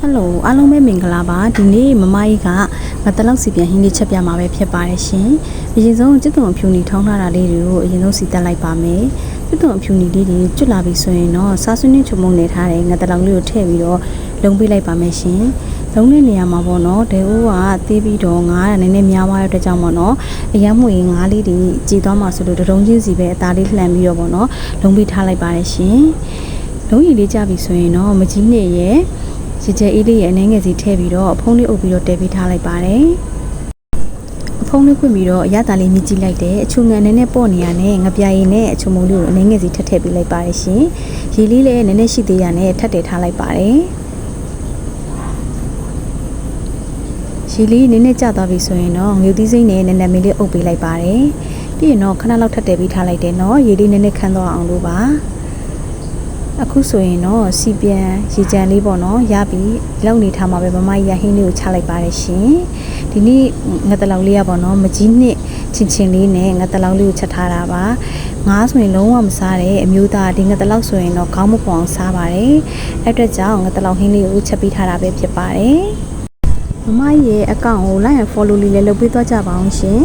ဟယ်လိုအားလုံးပဲမင်္ဂလာပါဒီနေ့မမကြီးကငါတလောက်စီပြန်ဟင်းလေးချက်ပြမှာပဲဖြစ်ပါတယ်ရှင်အရင်ဆုံးကျွတ်တုံအဖြူနီထောင်းထားတာလေးတွေကိုအရင်ဆုံးစီတက်လိုက်ပါမယ်ကျွတ်တုံအဖြူနီလေးတွေကျွတ်လာပြီဆိုရင်တော့စားဆွင်းနဲ့ချုံမုံနေထားတဲ့ငါတလောက်လေးကိုထည့်ပြီးတော့လုံပေးလိုက်ပါမယ်ရှင်လုံးတဲ့နေရာမှာပေါ့နော်ဒေအိုးကသေးပြီးတော့ငါးရနည်းနည်းများသွားတဲ့အတွက်ကြောင့်ပေါ့နော်အရမ်းမှုရင်ငါးလေးတွေကြည်သွားမှာဆိုလို့တရုံချင်းစီပဲအသားလေးလှန်ပြီးတော့ပေါ့နော်လုံပေးထားလိုက်ပါတယ်ရှင်လုံးရည်လေးကြပြီဆိုရင်တော့မကြီးနဲ့ရဲ့ ရကြအေးလေးရဲ့အနေငယ်စီထည့်ပြီးတော့အဖုံးလေးအုပ်ပြီးတော့တဲပေးထားလိုက်ပါတယ်။အဖုံးလေးခွင့်ပြီးတော့အရသာလေးမြည်ကြည့်လိုက်တယ်အချုံငံနည်းနည်းပေါ့နေရနဲ့ငပြာရည်နဲ့အချုံမုံလေးကိုအနေငယ်စီထပ်ထည့်ပေးလိုက်ပါတယ်ရှင်။ရေလေးလည်းနည်းနည်းရှိသေးရနဲ့ထပ်တည်ထားလိုက်ပါတယ်။ရေလေးနည်းနည်းကျသွားပြီဆိုရင်တော့ငွေသီးစိမ့်နဲ့နည်းနည်းမင်းလေးအုပ်ပေးလိုက်ပါတယ်။ပြီးရင်တော့ခဏလောက်ထပ်တည်ပြီးထားလိုက်တယ်နော်။ရေလေးနည်းနည်းခန်းသွားအောင်လို့ပါ။ အခုဆိုရင်တော့စီပြန်ရေကြံလေးပေါ့နော်ရပြီလောက်နေထားမှာပဲမမကြီးရဟင်းလေးကိုချလိုက်ပါတယ်ရှင်ဒီနေ့ငါတလောင်လေးရပေါ့နော်မကြီးနှစ်ချင်းချင်းလေးနဲ့ငါတလောင်လေးကိုချက်ထားတာပါငါဆိုရင်လုံးဝမစားတဲ့အမျိုးသားဒီငါတလောက်ဆိုရင်တော့ခေါင်းမပွန်အောင်စားပါတယ်အဲ့အတွက်ကြောင့်ငါတလောင်ဟင်းလေးကိုချက်ပေးထားတာပဲဖြစ်ပါတယ်မမကြီးရဲ့အကောင့်ကို like and follow လေးလည်းလုပ်ပေးသွားကြပါအောင်ရှင်